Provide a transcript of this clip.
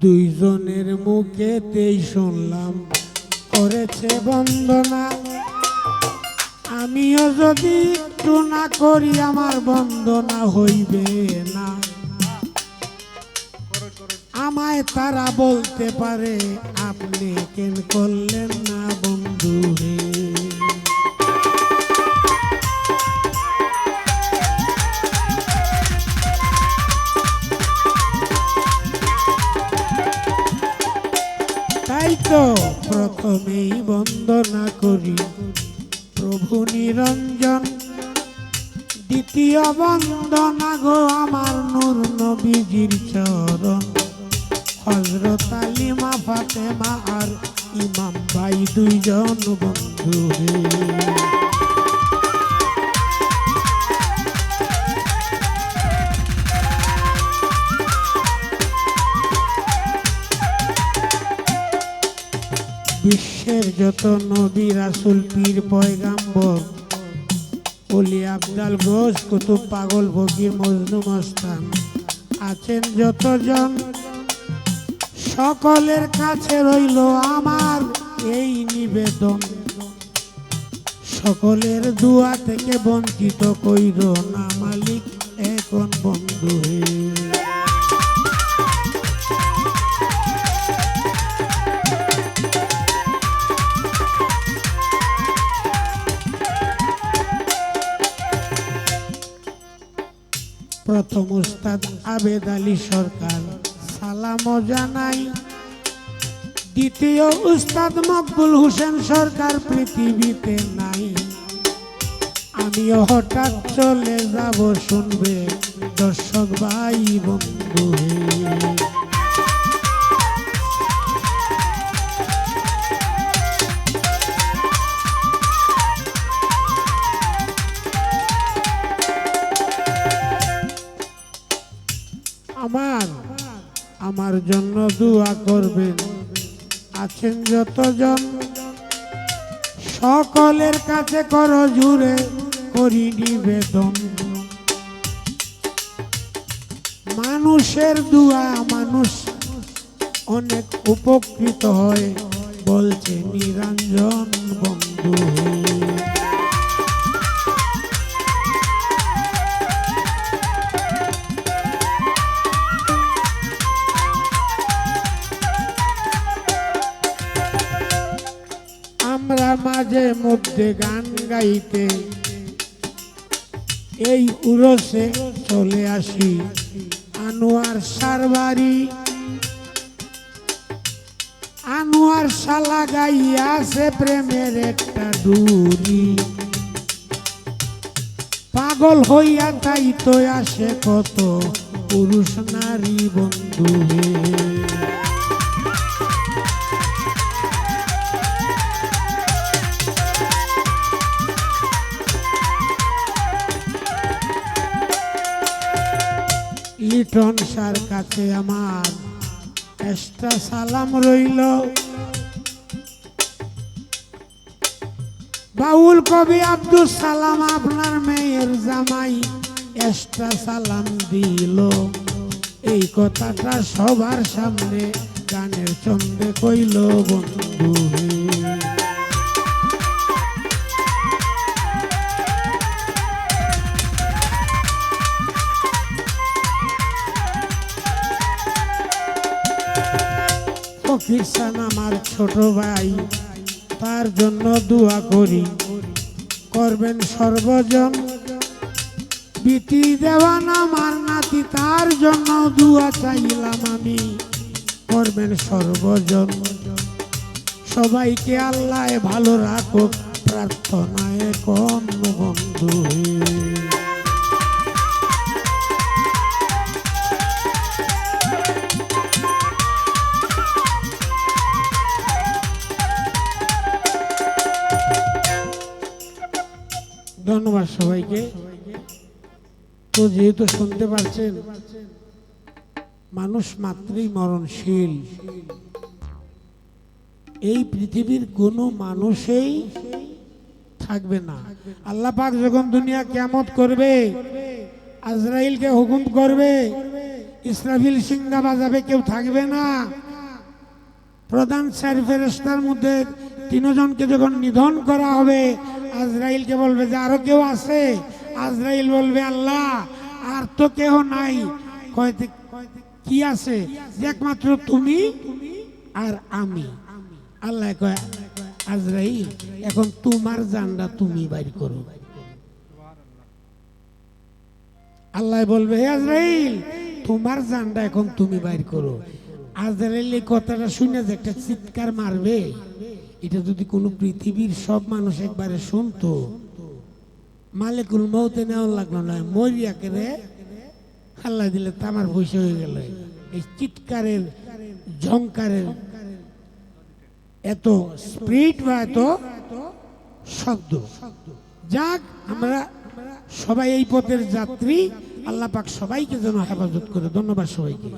দুইজনের মুখেতেই শুনলাম, করেছে বন্দনা। আমিও যদি একটু না করি, আমার বন্দনা হইবে না। আমায় তারা বলতে পারে, আপনি কেন করলেন না বন্ধু রে প্রথমেই বন্দনা করি। প্রভু নিরঞ্জন, দ্বিতীয় বন্দনা গো আমার নূর নবীজির চরণ। হজরত আলিমা ফাতেমা আর ইমাম ভাই দুইজন বন্ধু রে বিশ্বের যত নবী রাসুল, পীর, পয়গাম্বর অলি আবদাল ঘোষ কুতুব পাগল, ফকির, মজনু মস্তান আছেন যতজন। সকলের কাছে রইল আমার এই নিবেদন। সকলের দুয়া থেকে বঞ্চিত কইর না মালিক, এখন বন্ধু হয়ে। প্রথম উস্তাদ আবেদ আলী সরকার। সালাম জানাই। দ্বিতীয় উস্তাদ মকবুল হোসেন সরকার পৃথিবীতে নাই। আমিও হঠাৎ চলে যাব শুনবে দর্শক ভাই বন্ধু জন্য দোয়া করবেন। আছেন যতজন। সকলের কাছে কর জুড়ে করি নিবেদন। মানুষের দোয়া মানুষ অনেক উপকৃত হয়, বলছে নিরঞ্জন বন্ধু আমরা মাঝে মধ্যে গান গাইতে এই উরসে চলে আসি। আনোয়ার সারবারি, আনোয়ার শালা গাইয়াছে প্রেমের একটা ডুরি। পাগল হইয়া তাই তো আসে কত পুরুষ নারী বন্ধু লিটন সার কাছে আমার এক্সট্রা সালাম রইল। বাউল কবি আব্দুল সালাম, আপনার মেয়ের জামাই এক্সট্রা সালাম দিল। এই কথাটা সবার সামনে গানের চন্দে কইল, বন্ধু হে। আমার ছোট ভাই। তার জন্য দোয়া করি। করবেন সর্বজন। বিটি দেওয়ান আমার নাতি, তার জন্য দোয়া চাইলাম আমি। করবেন সর্বজন। সবাইকে আল্লাহ ভালো রাখো প্রার্থনায় কম বন্ধু ধন্যবাদ সবাইকে। তো যেহেতু শুনতে পারছেন মানুষ মাত্রই মরণশীল। এই পৃথিবীর কোনো মানুষই থাকবে না। আল্লাহ পাক যখন দুনিয়া কেমত করবে, আজরাইলকে হুকুম করবে, ইসরাফিল সিংহা বাজাবে, কেউ থাকবে না। প্রধান চার ফেরেস্তার মধ্যে তিনজনকে যখন নিধন করা হবে আজরাইলকে বলবে যে আরও কেউ আছে? আজরাইল বলবে, আল্লাহ, আর তো কেউ নাই। কি আছে? একমাত্র তুমি আর আমি। আল্লাহ আজরাইল, এখন তোমার জানটা তুমি বাইর করো। আল্লাহ বলবে, হে আজরাইল, তোমার জানটা এখন তুমি বাইর করো। আজরাইল এই কথাটা শুনে যে একটা চিৎকার মারবে। এটা যদি কোনো পৃথিবীর সব মানুষ একবারে শুনতো, মালিকুল মৌতে নেওয়া লাগল না মরিয়াকে রে আল্লাহ দিলে তামার পয়সা হয়ে গেল। এই চিৎকারের, ঝংকারের এত স্পিড বা এত শব্দ। যাক, আমরা সবাই এই পথের যাত্রী, আল্লাহ পাক সবাইকে যেন হেফাজত করে। ধন্যবাদ সবাইকে।